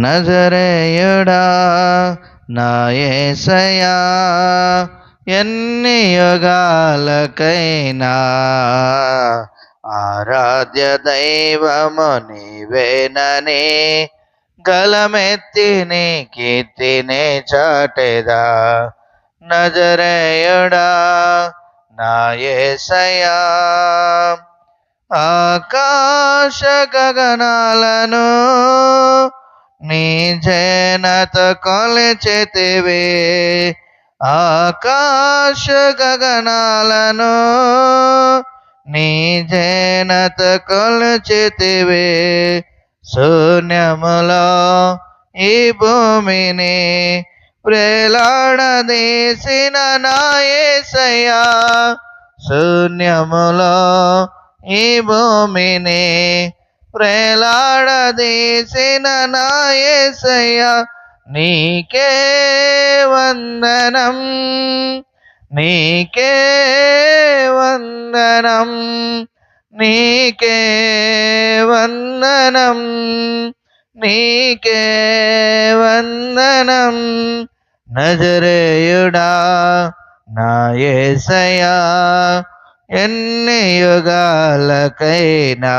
నజరేయుడా నాయసయా ఎన్ని యుగాలకైనా ఆరాధ్య దైవము నీవేనని గలమెత్తి నీ కీర్తినే చాటెదా. నజరేయుడా నాయసయా ఆకాశ గగనాలను నీ జనత కొలిచితివి. ఆకాశ గగనాలను నీ జనత కొలిచితివి. శూన్యములో ఈ భూమిని ప్రేలాడదీసిన నాయసయ్యా. శూన్యములో ఈ భూమిని ప్రేలాడదీసిన నాయసయ్య నీకే వందనం. నీకే వందనం. నీకే వందనం. నీకే వందనం. నజరేయుడా నాయసయా ఎన్ని యుగాలకైనా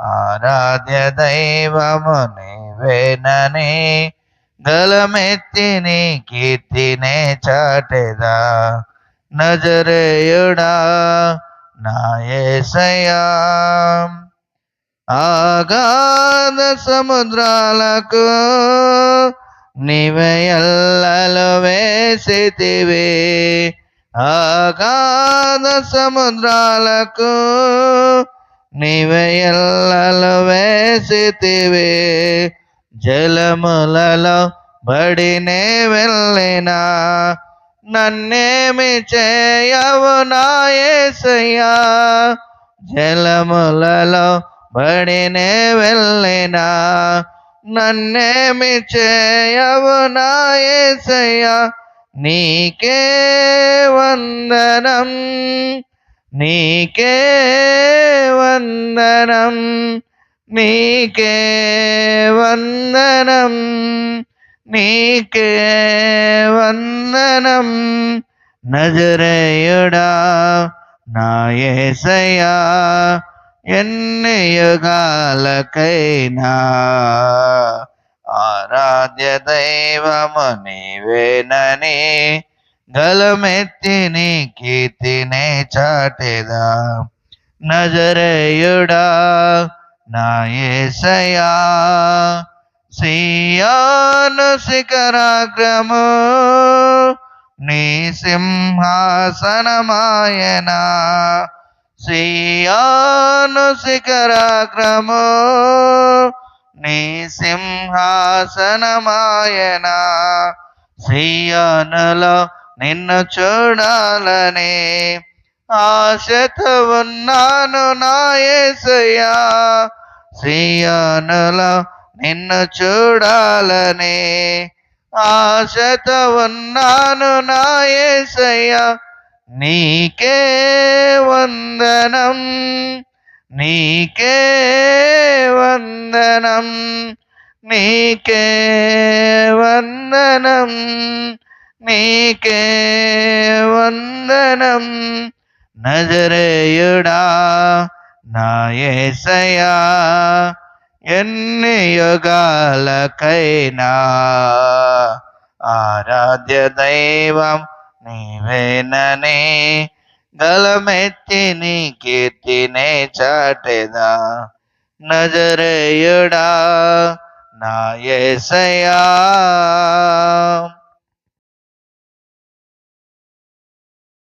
ఆరాధ్య దైవము నీవేనని గలమెత్తి నీ కీర్తినే చాటెదా. నజరేయుడా నాయసయా ఆగాధ సముద్రాలకు నివయల్లలు వేసితివే. ఆగాధ సముద్రాలకు నీవెల్లలు వేసితివి. జలములలో బడినే వెళ్ళినా నన్నేమి చేయవు నాయసయ్యా జలములలో బడినే వెళ్ళినా నన్నేమి చేయవు నాయసయ్యా నీకే వందనం నీకే వందనం నీకే వందనం నీకే వందనం నజరేయుడా నా యేసయ్యా ఎన్ని యుగాలకైనా ఆరాధ్య దైవము నీవేనని గలమెత్తి నీ కీర్తినే చాటెదా. నజరేయుడా నా ఏసయా సియాను శిఖరాగ్రము నీ సింహాసనమాయనా. సియాను శిఖరాగ్రము నీ సింహాసనమాయనా సియానులో నిన్ను చూడాలని ఆశతో ఉన్నాను నాయసయ్యా సియానులో నిన్ను చూడాలని ఆశతో ఉన్నాను నాయసయ్యా నీకే వందనం. నీకే వందనం నీకే వందనం నీకే వందనం. నజరేయుడా నాయసయా ఎన్ని యుగాలకైనా. ఆరాధ్య దైవం నీవేననే గలమెత్తి నీ కీర్తినే చాటెదా. నజరేయుడా నా ఏసయా